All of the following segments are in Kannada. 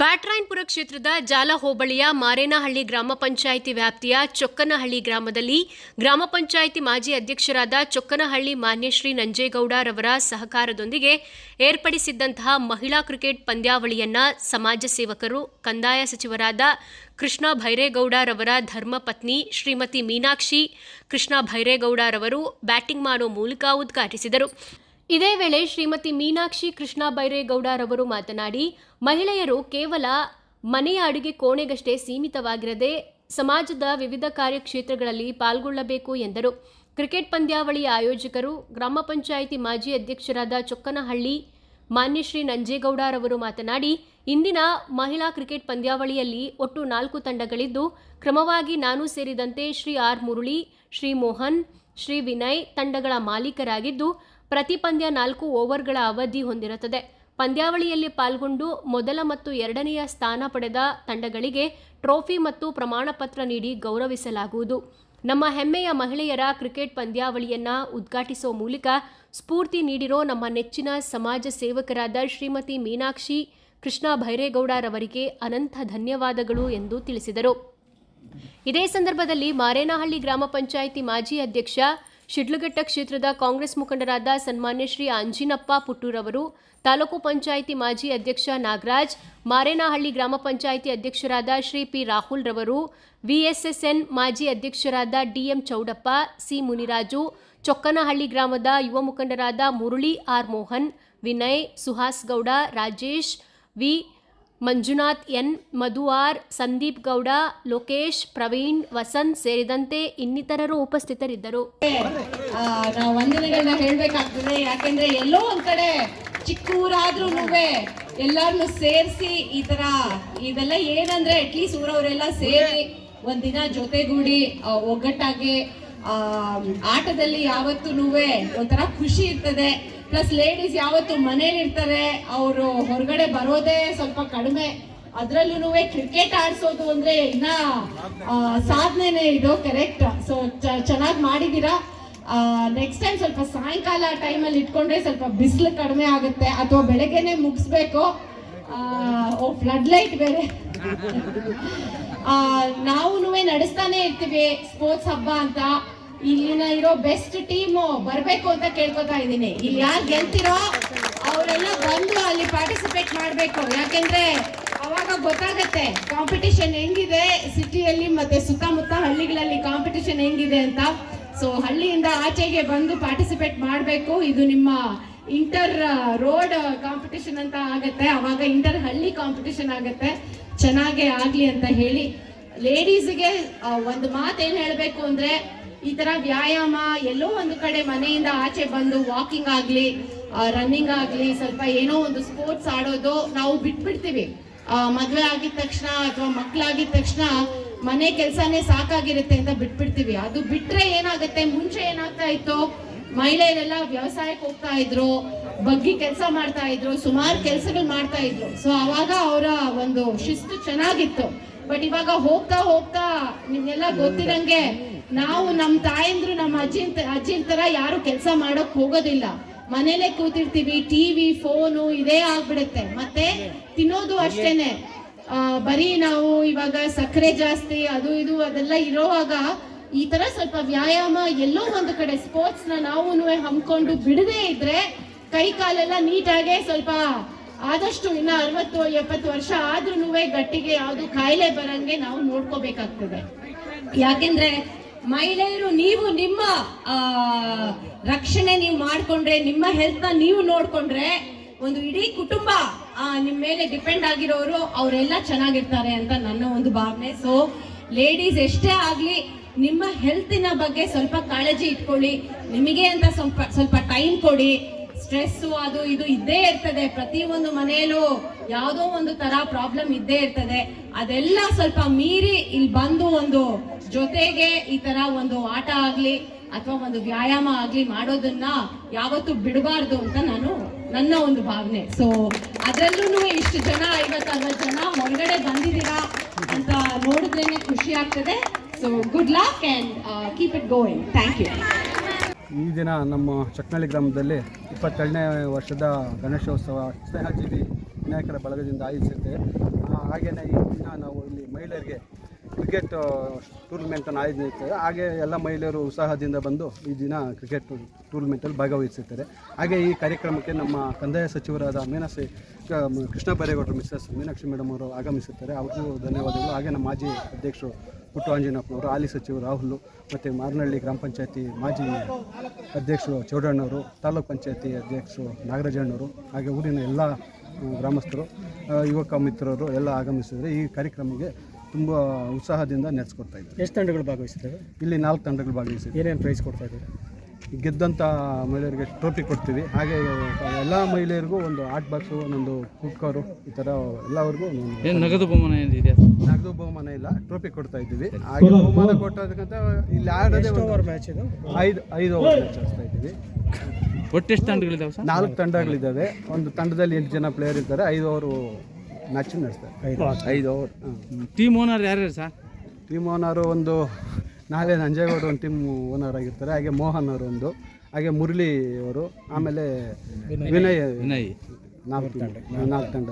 ವಿಜಯಪುರ ಕ್ಷೇತ್ರದ ಜಾಲ ಹೋಬಳಿಯ ಮಾರೇನಹಳ್ಳಿ ಗ್ರಾಮ ಪಂಚಾಯಿತಿ ವ್ಯಾಪ್ತಿಯ ಚೊಕ್ಕನಹಳ್ಳಿ ಗ್ರಾಮದಲ್ಲಿ ಗ್ರಾಮ ಪಂಚಾಯಿತಿ ಮಾಜಿ ಅಧ್ಯಕ್ಷರಾದ ಚೊಕ್ಕನಹಳ್ಳಿ ಮಾನ್ಯಶ್ರೀ ನಂಜೇಗೌಡರವರ ಸಹಕಾರದೊಂದಿಗೆ ಏರ್ಪಡಿಸಿದ್ದಂತಹ ಮಹಿಳಾ ಕ್ರಿಕೆಟ್ ಪಂದ್ಯಾವಳಿಯನ್ನ ಸಮಾಜ ಸೇವಕರು, ಕಂದಾಯ ಸಚಿವರಾದ ಕೃಷ್ಣ ಭೈರೇಗೌಡರವರ ಧರ್ಮಪತ್ನಿ ಶ್ರೀಮತಿ ಮೀನಾಕ್ಷಿ, ಕೃಷ್ಣ ಭೈರೇಗೌಡರವರು ಬ್ಯಾಟಿಂಗ್ ಮಾಡೋ ಮೂಲಕ ಉದ್ಘಾಟಿಸಿದರು. ಇದೇ ವೇಳೆ ಶ್ರೀಮತಿ ಮೀನಾಕ್ಷಿ ಕೃಷ್ಣ ಬೈರೇಗೌಡರವರು ಮಾತನಾಡಿ, ಮಹಿಳೆಯರು ಕೇವಲ ಮನೆಯ ಅಡುಗೆ ಕೋಣೆಗಷ್ಟೇ ಸೀಮಿತವಾಗಿರದೆ ಸಮಾಜದ ವಿವಿಧ ಕಾರ್ಯಕ್ಷೇತ್ರಗಳಲ್ಲಿ ಪಾಲ್ಗೊಳ್ಳಬೇಕು ಎಂದರು. ಕ್ರಿಕೆಟ್ ಪಂದ್ಯಾವಳಿಯ ಆಯೋಜಕರು, ಗ್ರಾಮ ಪಂಚಾಯಿತಿ ಮಾಜಿ ಅಧ್ಯಕ್ಷರಾದ ಚೊಕ್ಕನಹಳ್ಳಿ ಮಾನ್ಯಶ್ರೀ ನಂಜೇಗೌಡರವರು ಮಾತನಾಡಿ, ಇಂದಿನ ಮಹಿಳಾ ಕ್ರಿಕೆಟ್ ಪಂದ್ಯಾವಳಿಯಲ್ಲಿ ಒಟ್ಟು ನಾಲ್ಕು ತಂಡಗಳಿದ್ದು, ಕ್ರಮವಾಗಿ ನಾನು ಸೇರಿದಂತೆ ಶ್ರೀ ಆರ್ ಮುರುಳಿ, ಶ್ರೀ ಮೋಹನ್, ಶ್ರೀ ವಿನಯ್ ತಂಡಗಳ ಮಾಲೀಕರಾಗಿದ್ದು ಪ್ರತಿ ಪಂದ್ಯ ನಾಲ್ಕು ಓವರ್ಗಳ ಅವಧಿ ಹೊಂದಿರುತ್ತದೆ. ಪಂದ್ಯಾವಳಿಯಲ್ಲಿ ಪಾಲ್ಗೊಂಡು ಮೊದಲ ಮತ್ತು ಎರಡನೆಯ ಸ್ಥಾನ ಪಡೆದ ತಂಡಗಳಿಗೆ ಟ್ರೋಫಿ ಮತ್ತು ಪ್ರಮಾಣ ಪತ್ರ ನೀಡಿ ಗೌರವಿಸಲಾಗುವುದು. ನಮ್ಮ ಹೆಮ್ಮೆಯ ಮಹಿಳೆಯರ ಕ್ರಿಕೆಟ್ ಪಂದ್ಯಾವಳಿಯನ್ನ ಉದ್ಘಾಟಿಸುವ ಮೂಲಕ ಸ್ಫೂರ್ತಿ ನೀಡಿರೋ ನಮ್ಮ ನೆಚ್ಚಿನ ಸಮಾಜ ಸೇವಕರಾದ ಶ್ರೀಮತಿ ಮೀನಾಕ್ಷಿ, ಕೃಷ್ಣ ಭೈರೇಗೌಡರವರಿಗೆ ಅನಂತ ಧನ್ಯವಾದಗಳು ಎಂದು ತಿಳಿಸಿದರು. ಇದೇ ಸಂದರ್ಭದಲ್ಲಿ ಮಾರೇನಹಳ್ಳಿ ಗ್ರಾಮ ಪಂಚಾಯಿತಿ ಮಾಜಿ ಅಧ್ಯಕ್ಷ ಶಿಡ್ಲಘಟ್ಟ ಕ್ಷೇತ್ರದ ಕಾಂಗ್ರೆಸ್ ಮುಖಂಡರಾದ ಸನ್ಮಾನ್ಯ ಶ್ರೀ ಅಂಜಿನಪ್ಪ ಪುಟ್ಟೂರವರು ತಾಲೂಕು ಪಂಚಾಯಿತಿ ಮಾಜಿ ಅಧ್ಯಕ್ಷ ನಾಗರಾಜ್, ಮಾರೇನಹಳ್ಳಿ ಗ್ರಾಮ ಪಂಚಾಯಿತಿ ಅಧ್ಯಕ್ಷರಾದ ಶ್ರೀ ಪಿ ರಾಹುಲ್ ರವರು, ವಿಎಸ್ಎಸ್ಎನ್ ಮಾಜಿ ಅಧ್ಯಕ್ಷರಾದ ಡಿಎಂ ಚೌಡಪ್ಪ, ಸಿ ಮುನಿರಾಜು, ಚೊಕ್ಕನಹಳ್ಳಿ ಗ್ರಾಮದ ಯುವ ಮುಖಂಡರಾದ Murali R Mohan, Vinay, Suhas Gowda, Rajesh, V Manjunath, N. Madhuvar, Sandeep Gowda, Lokesh, Praveen, Vasanth ಸೇರಿದಂತೆ ಇನ್ನಿತರರು ಉಪಸ್ಥಿತರಿದ್ದರು. ವಂದನೆಗಳನ್ನ ಹೇಳಬೇಕಾಗ್ತದೆ. ಯಾಕೆಂದ್ರೆ ಎಲ್ಲೋ ಒಂದ್ ಕಡೆ ಚಿಕ್ಕ ಊರಾದ್ರೂ ಎಲ್ಲಾರನ್ನು ಸೇರಿಸಿ ಈ ತರ ಇದೆಲ್ಲ ಏನಂದ್ರೆ ಅಟ್ಲೀಸ್ಟ್ ಊರವರೆಲ್ಲ ಸೇರಿ ಒಂದಿನ ಜೊತೆಗೂಡಿ ಒಗ್ಗಟ್ಟಾಗಿ ಆಟದಲ್ಲಿ ಯಾವತ್ತೂ ಒಂಥರ ಖುಷಿ ಇರ್ತದೆ. ಪ್ಲಸ್ ಲೇಡೀಸ್ ಯಾವತ್ತು ಮನೇಲಿ ಇರ್ತಾರೆ, ಅವರು ಹೊರಗಡೆ ಬರೋದೇ ಸ್ವಲ್ಪ ಕಡಿಮೆ. ಅದ್ರಲ್ಲೂ ಕ್ರಿಕೆಟ್ ಆಡ್ಸೋದು ಅಂದ್ರೆ ಇನ್ನ ಸಾಧನೆ ಇದು ಕರೆಕ್ಟ್ ಸೊ ಚೆನ್ನಾಗಿ ಮಾಡಿದೀರಾ? ನೆಕ್ಸ್ಟ್ ಟೈಮ್ ಸ್ವಲ್ಪ ಸಾಯಂಕಾಲ ಟೈಮಲ್ಲಿ ಇಟ್ಕೊಂಡ್ರೆ ಸ್ವಲ್ಪ ಬಿಸಿಲು ಕಡಿಮೆ ಆಗುತ್ತೆ, ಅಥವಾ ಬೆಳಗ್ಗೆನೆ ಮುಗಿಸ್ಬೇಕು. ಓ ಫ್ಲಡ್ ಲೈಟ್ ಬೇರೆ. ನಾವು ನಡೆಸ್ತಾನೆ ಇರ್ತೀವಿ ಸ್ಪೋರ್ಟ್ಸ್ ಹಬ್ಬ ಅಂತ. ಇಲ್ಲಿನ ಇರೋ ಬೆಸ್ಟ್ ಟೀಮು ಬರಬೇಕು ಅಂತ ಕೇಳ್ಕೊತಾ ಇದ್ದೀನಿ. ಇಲ್ಲಿ ಯಾರು ಗೆಲ್ತಿರೋ ಅವರೆಲ್ಲ ಬಂದು ಅಲ್ಲಿ ಪಾರ್ಟಿಸಿಪೇಟ್ ಮಾಡಬೇಕು. ಯಾಕೆಂದ್ರೆ ಅವಾಗ ಗೊತ್ತಾಗತ್ತೆ ಕಾಂಪಿಟೇಷನ್ ಹೆಂಗಿದೆ ಸಿಟಿಯಲ್ಲಿ ಮತ್ತೆ ಸುತ್ತಮುತ್ತ ಹಳ್ಳಿಗಳಲ್ಲಿ ಕಾಂಪಿಟೇಷನ್ ಹೆಂಗಿದೆ ಅಂತ. ಸೊ ಹಳ್ಳಿಯಿಂದ ಆಚೆಗೆ ಬಂದು ಪಾರ್ಟಿಸಿಪೇಟ್ ಮಾಡಬೇಕು. ಇದು ನಿಮ್ಮ ಇಂಟರ್ ರೋಡ್ ಕಾಂಪಿಟೇಷನ್ ಅಂತ ಆಗತ್ತೆ. ಅವಾಗ ಇಂಟರ್ ಹಳ್ಳಿ ಕಾಂಪಿಟೇಷನ್ ಆಗತ್ತೆ. ಚೆನ್ನಾಗೇ ಆಗ್ಲಿ ಅಂತ ಹೇಳಿ. ಲೇಡೀಸ್ಗೆ ಒಂದು ಮಾತೇನು ಹೇಳಬೇಕು ಅಂದ್ರೆ, ಈ ತರ ವ್ಯಾಯಾಮ ಎಲ್ಲೋ ಒಂದು ಕಡೆ ಮನೆಯಿಂದ ಆಚೆ ಬಂದು ವಾಕಿಂಗ್ ಆಗ್ಲಿ ರನ್ನಿಂಗ್ ಆಗ್ಲಿ, ಸ್ವಲ್ಪ ಏನೋ ಒಂದು ಸ್ಪೋರ್ಟ್ಸ್ ಆಡೋದು ನಾವು ಬಿಟ್ಬಿಡ್ತೀವಿ. ಮದುವೆ ಮದ್ವೆ ಆಗಿದ ತಕ್ಷಣ ಅಥವಾ ಮಕ್ಕಳಾಗಿದ ತಕ್ಷಣ ಮನೆ ಕೆಲಸನೇ ಸಾಕಾಗಿರುತ್ತೆ ಅಂತ ಬಿಟ್ಬಿಡ್ತೀವಿ. ಅದು ಬಿಟ್ರೆ ಏನಾಗುತ್ತೆ? ಮುಂಚೆ ಏನಾಗ್ತಾ ಇತ್ತು? ಮಹಿಳೆಯರೆಲ್ಲ ವ್ಯವಸಾಯಕ್ಕೆ ಹೋಗ್ತಾ ಇದ್ರು, ಬಗ್ಗಿ ಕೆಲಸ ಮಾಡ್ತಾ ಇದ್ರು, ಸುಮಾರು ಕೆಲಸಗಳು ಮಾಡ್ತಾ ಇದ್ರು. ಸೊ ಅವಾಗ ಅವರ ಒಂದು ಶಿಸ್ತು ಚೆನ್ನಾಗಿತ್ತು. ಬಟ್ ಇವಾಗ ಹೋಗ್ತಾ ಹೋಗ್ತಾ ನಿಮ್ಗೆಲ್ಲ ಗೊತ್ತಿರಂಗೆ ನಾವು ನಮ್ಮ ತಾಯಂದ್ರು ನಮ್ಮ ಅಜ್ಜಿ ಅಜ್ಜಿನ ತರ ಯಾರು ಕೆಲಸ ಮಾಡೋಕ್ ಹೋಗೋದಿಲ್ಲ. ಮನೇಲೆ ಕೂತಿರ್ತೀವಿ ಟಿವಿ ಫೋನು ಇದೇ ಆಗ್ಬಿಡುತ್ತೆ. ಮತ್ತೆ ತಿನ್ನೋದು ಅಷ್ಟೇನೆ. ಆ, ಬರೀ ನಾವು ಇವಾಗ ಸಕ್ಕರೆ ಜಾಸ್ತಿ ಅದು ಇದು ಅದೆಲ್ಲ ಇರೋವಾಗ ಈ ತರ ಸ್ವಲ್ಪ ವ್ಯಾಯಾಮ ಎಲ್ಲೋ ಒಂದು ಕಡೆ ಸ್ಪೋರ್ಟ್ಸ್ನ ನಾವು ಹಮ್ಕೊಂಡು ಬಿಡದೇ ಇದ್ರೆ ಕೈ ಕಾಲೆಲ್ಲ ನೀಟಾಗೆ ಸ್ವಲ್ಪ ಆದಷ್ಟು ಇನ್ನು ಅರವತ್ತು, ಎಪ್ಪತ್ತು ವರ್ಷ ಆದ್ರೂ ಗಟ್ಟಿಗೆ ಯಾವುದು ಕಾಯಿಲೆ ಬರಂಗೆ ನಾವು ನೋಡ್ಕೋಬೇಕಾಗ್ತದೆ. ಯಾಕೆಂದ್ರೆ ಮಹಿಳೆಯರು ನೀವು ನಿಮ್ಮ ರಕ್ಷಣೆ ನೀವು ಮಾಡಿಕೊಂಡ್ರೆ, ನಿಮ್ಮ ಹೆಲ್ತ್ನ ನೀವು ನೋಡ್ಕೊಂಡ್ರೆ ಒಂದು ಇಡೀ ಕುಟುಂಬ ನಿಮ್ಮ ನಿಮ್ ಮೇಲೆ ಡಿಪೆಂಡ್ ಆಗಿರೋರು ಅವರೆಲ್ಲ ಚೆನ್ನಾಗಿರ್ತಾರೆ ಅಂತ ನನ್ನ ಒಂದು ಭಾವನೆ. ಸೊ ಲೇಡೀಸ್ ಎಷ್ಟೇ ಆಗಲಿ ನಿಮ್ಮ ಹೆಲ್ತಿನ ಬಗ್ಗೆ ಸ್ವಲ್ಪ ಕಾಳಜಿ ಇಟ್ಕೊಳ್ಳಿ. ನಿಮಗೆ ಅಂತ ಸ್ವಲ್ಪ ಸ್ವಲ್ಪ ಟೈಮ್ ಕೊಡಿ. ಸ್ಟ್ರೆಸ್ ಅದು ಇದು ಇದ್ದೇ ಇರ್ತದೆ. ಪ್ರತಿಯೊಂದು ಮನೆಯಲ್ಲೂ ಯಾವುದೋ ಒಂದು ತರ ಪ್ರಾಬ್ಲಮ್ ಇದ್ದೇ ಇರ್ತದೆ. ಅದೆಲ್ಲ ಸ್ವಲ್ಪ ಮೀರಿ ಇಲ್ಲಿ ಬಂದು ಒಂದು ಜೊತೆಗೆ ಈ ತರ ಒಂದು ಆಟ ಆಗ್ಲಿ ಅಥವಾ ಒಂದು ವ್ಯಾಯಾಮ ಆಗ್ಲಿ ಮಾಡೋದನ್ನ ಯಾವತ್ತೂ ಬಿಡಬಾರ್ದು ಅಂತ ನಾನು ನನ್ನ ಒಂದು ಭಾವನೆ. ಸೊ ಅದರಲ್ಲೂ ಇಷ್ಟು ಜನ ಐವತ್ತರವತ್ತು ಜನ ಹೊರಗಡೆ ಬಂದಿದ್ದೀರಾ ಅಂತ ನೋಡಿದ್ರೇನೆ ಖುಷಿ ಆಗ್ತದೆ. So good luck and keep it going thank you ಈ ದಿನ ನಮ್ಮ ಚಕ್ನಳ್ಳಿ ಗ್ರಾಮದಲ್ಲಿ ಇಪ್ಪತ್ತೆರಡನೇ ವರ್ಷದ ಗಣೇಶೋತ್ಸವ ಸ್ನೇಹಜೀವಿ ವಿನಾಯಕರ ಬಳಗದಿಂದ ಆಯೋಜಿಸುತ್ತೆ. ಹಾಗೆಯೇ ಈ ದಿನ ನಾವು ಇಲ್ಲಿ ಮಹಿಳೆಯರಿಗೆ ಕ್ರಿಕೆಟ್ ಟೂರ್ನಮೆಂಟನ್ನು ಆಯೋಜಿಸುತ್ತೇವೆ. ಹಾಗೆ ಎಲ್ಲ ಮಹಿಳೆಯರು ಉತ್ಸಾಹದಿಂದ ಬಂದು ಈ ದಿನ ಕ್ರಿಕೆಟ್ ಟೂರ್ನಮೆಂಟಲ್ಲಿ ಭಾಗವಹಿಸುತ್ತಾರೆ. ಹಾಗೆ ಈ ಕಾರ್ಯಕ್ರಮಕ್ಕೆ ನಮ್ಮ ಕಂದಾಯ ಸಚಿವರಾದ ಮೀನಾಕ್ಷಿ ಕೃಷ್ಣ ಬೈರೇಗೌಡರು, ಮಿಸ್ಸಸ್ ಮೀನಾಕ್ಷಿ ಮೇಡಮ್ ಅವರು ಆಗಮಿಸುತ್ತಾರೆ. ಅವರಿಗೂ ಧನ್ಯವಾದಗಳು. ಹಾಗೆ ನಮ್ಮ ಮಾಜಿ ಅಧ್ಯಕ್ಷರು ಪುಟ್ಟು ಆಂಜನಪ್ಪನವರು ಹಾಲಿ ಸಚಿವರು ರಾಹುಲ್ ಮತ್ತು ಮಾರನಹಳ್ಳಿ ಗ್ರಾಮ ಪಂಚಾಯತಿ ಮಾಜಿ ಅಧ್ಯಕ್ಷರು ಚೌಡಣ್ಣವರು ತಾಲೂಕ್ ಪಂಚಾಯತಿ ಅಧ್ಯಕ್ಷರು ನಾಗರಾಜಣ್ಣವರು ಹಾಗೆ ಊರಿನ ಎಲ್ಲ ಗ್ರಾಮಸ್ಥರು ಯುವಕ ಮಿತ್ರರು ಎಲ್ಲ ಆಗಮಿಸಿದರೆ ಈ ಕಾರ್ಯಕ್ರಮಕ್ಕೆ ತುಂಬ ಉತ್ಸಾಹದಿಂದ ನೆಲೆಸ್ಕೊಡ್ತಾ ಇದ್ದಾರೆ. ಎಷ್ಟು ತಂಡಗಳು ಭಾಗವಹಿಸ್ತವೆ ಇಲ್ಲಿ ನಾಲ್ಕು ತಂಡಗಳು ಭಾಗವಹಿಸಿದೆ ಏನೇನು ಪ್ರೈಸ್ ಕೊಡ್ತಾ ಇದ್ದಾರೆ? ಗೆದ್ದಂಥ ಮಹಿಳೆಯರಿಗೆ ಟ್ರೋಫಿ ಕೊಡ್ತೀವಿ. ಹಾಗೆ ಎಲ್ಲ ಮಹಿಳೆಯರಿಗೂ ಒಂದು ಆರ್ಟ್ ಬಾಕ್ಸು ಒಂದೊಂದು ಕುಕ್ಕರು ಈ ಥರ ಎಲ್ಲವರಿಗೂ ಏನು ನಗದು ಬಹುಮಾನ ಏನಿದೆ? ನಗದು ಬಹುಮಾನ ಇಲ್ಲ ಟ್ರೋಫಿ ಕೊಡ್ತಾ ಇದ್ದೀವಿ. ಹಾಗೆ ಬಹುಮಾನ ಕೊಟ್ಟೋದಕ್ಕಂತ ಇಲ್ಲಿ ಆಡೋದೇ ಓವರ್ ಮ್ಯಾಚ್ ಇದು? ಐದು ಐದು ಓವರ್ ಮ್ಯಾಚ್ ಆಡ್ತಾ ಇದ್ದೀವಿ. ಒಟ್ಟು ಎಷ್ಟು ತಂಡಗಳಿದಾವೆ ಸರ್? ನಾಲ್ಕು ತಂಡಗಳಿದ್ದಾವೆ ಒಂದು ತಂಡದಲ್ಲಿ ಎಂಟು ಜನ ಪ್ಲೇಯರ್ ಇರ್ತಾರೆ. ಐದು ಓವರ್ ಮ್ಯಾಚ್ ನಡೆಸ್ತಾರೆ. ಐದು ಐದು ಓವರ್ ಟೀಮ್ ಓನರ್ ಯಾರ್ಯಾರು ಸರ್? ಟೀಮ್ ಓನರು ಒಂದು ನಾಳೆ ನಂಜೇಗೌಡ ಒಂದು ಟೀಮ್ ಓನರ್ ಆಗಿರ್ತಾರೆ. ಹಾಗೆ ಮೋಹನ್ ಅವರು ಒಂದು ಹಾಗೆ ಮುರಳಿ ಅವರು ಆಮೇಲೆ ವಿನಯ್. ವಿನಯ್. ನಾಲ್ಕು ತಂಡ ನಾಲ್ಕು ತಂಡ.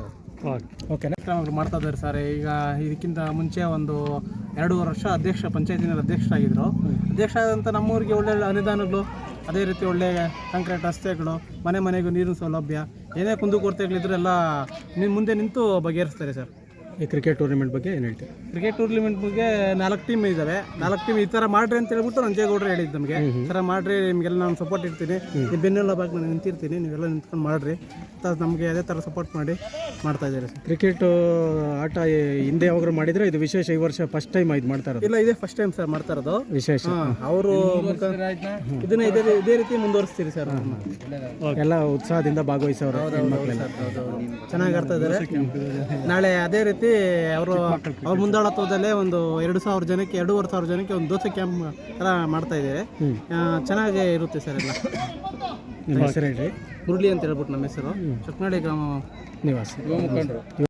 ಓಕೆನಾ ಕಾರ್ಯಕ್ರಮಗಳು ಮಾಡ್ತಾ ಇದ್ದಾರೆ ಸರ್. ಈಗ ಇದಕ್ಕಿಂತ ಮುಂಚೆ ಒಂದು ಎರಡೂವರೆ ವರ್ಷ ಅಧ್ಯಕ್ಷ, ಪಂಚಾಯತಿನಲ್ಲಿ ಅಧ್ಯಕ್ಷರಾಗಿದ್ದರು ಅಧ್ಯಕ್ಷ ಆದಂಥ ನಮ್ಮೂರಿಗೆ ಒಳ್ಳೊಳ್ಳೆ ಅನುದಾನಗಳು, ಅದೇ ರೀತಿ ಒಳ್ಳೆ ಕಾಂಕ್ರೀಟ್ ರಸ್ತೆಗಳು, ಮನೆ ಮನೆಗೂ ನೀರಿನ ಸೌಲಭ್ಯ, ಏನೇ ಕುಂದುಕೊರತೆಗಳಿದ್ರು ಎಲ್ಲ ಮುಂದೆ ನಿಂತು ಬಗೆಹರಿಸ್ತಾರೆ ಸರ್. ಈ ಕ್ರಿಕೆಟ್ ಟೂರ್ನಿಮೆಂಟ್ ಬಗ್ಗೆ ಏನು ಹೇಳ್ತೀವಿ ಕ್ರಿಕೆಟ್ ಟೂರ್ನಿಮೆಂಟ್ ಬಗ್ಗೆ ನಾಲ್ಕು ಟೀಮ್ ಇದ್ದಾವೆ ನಾಲ್ಕು ಟೀಮ್ ಈ ಥರ ಮಾಡ್ರಿ ಅಂತ ಹೇಳ್ಬಿಟ್ಟು ನಂಜೇಗೌಡರು ಹೇಳಿದ್ದು ನಮಗೆ. ಈ ಥರ ಮಾಡ್ರಿ ನಿಮಗೆಲ್ಲ ನಾನು ಸಪೋರ್ಟ್ ಇರ್ತೀನಿ ನೀವು ಬೆನ್ನೆಲುಬಾಗಿ ನಾನು ನಿಂತಿರ್ತೀನಿ ನೀವೆಲ್ಲ ನಿಂತ್ಕೊಂಡು ಮಾಡ್ರಿ. ಅಂತ ನಮಗೆ ಅದೇ ಥರ ಸಪೋರ್ಟ್ ಮಾಡಿ ಮಾಡ್ತಾ ಇದ್ದಾರೆ ಸರ್? ಕ್ರಿಕೆಟ್ ಆಟ ಹಿಂದೆ ಯಾವಾಗಲೂ ಮಾಡಿದ್ರೆ ಇದು ವಿಶೇಷ ಈ ವರ್ಷ ಫಸ್ಟ್ ಟೈಮ್ ಇದು ಮಾಡ್ತಾ ಇರೋದು. ಇಲ್ಲ ಇದೇ ಫಸ್ಟ್ ಟೈಮ್ ಸರ್ ಮಾಡ್ತಾ ಇರೋದು. ವಿಶೇಷ. ಅವರು ಇದನ್ನ ಇದೇ ಇದೇ ರೀತಿ ಮುಂದುವರಿಸ್ತೀರಿ ಸರ್. ಎಲ್ಲ ಉತ್ಸಾಹದಿಂದ ಭಾಗವಹಿಸೋರು ಚೆನ್ನಾಗಿ ಆಡ್ತಾ ಇದ್ದಾರೆ. ನಾಳೆ ಅದೇ ರೀತಿ ಅವರು ಅವ್ರ ಮುಂದಾಳತ್ವದಲ್ಲೇ ಒಂದು ಎರಡು ಸಾವಿರ ಜನಕ್ಕೆ ಎರಡೂವರೆ ಸಾವಿರ ಜನಕ್ಕೆ ಒಂದು ದೋಸೆ ಕ್ಯಾಂಪ್ ಥರ ಮಾಡ್ತಾ ಇದ್ದಾರೆ. ಚೆನ್ನಾಗೇ ಇರುತ್ತೆ ಸರ್ ಎಲ್ಲ. ಹೆಸರು ಹೇಳಿ. ಮುರಳಿ ಅಂತ ಹೇಳ್ಬಿಟ್ಟು ನಮ್ಮ ಹೆಸರು. ಚಕ್ನಾಡಿ ಗ್ರಾಮ ನಿವಾಸ.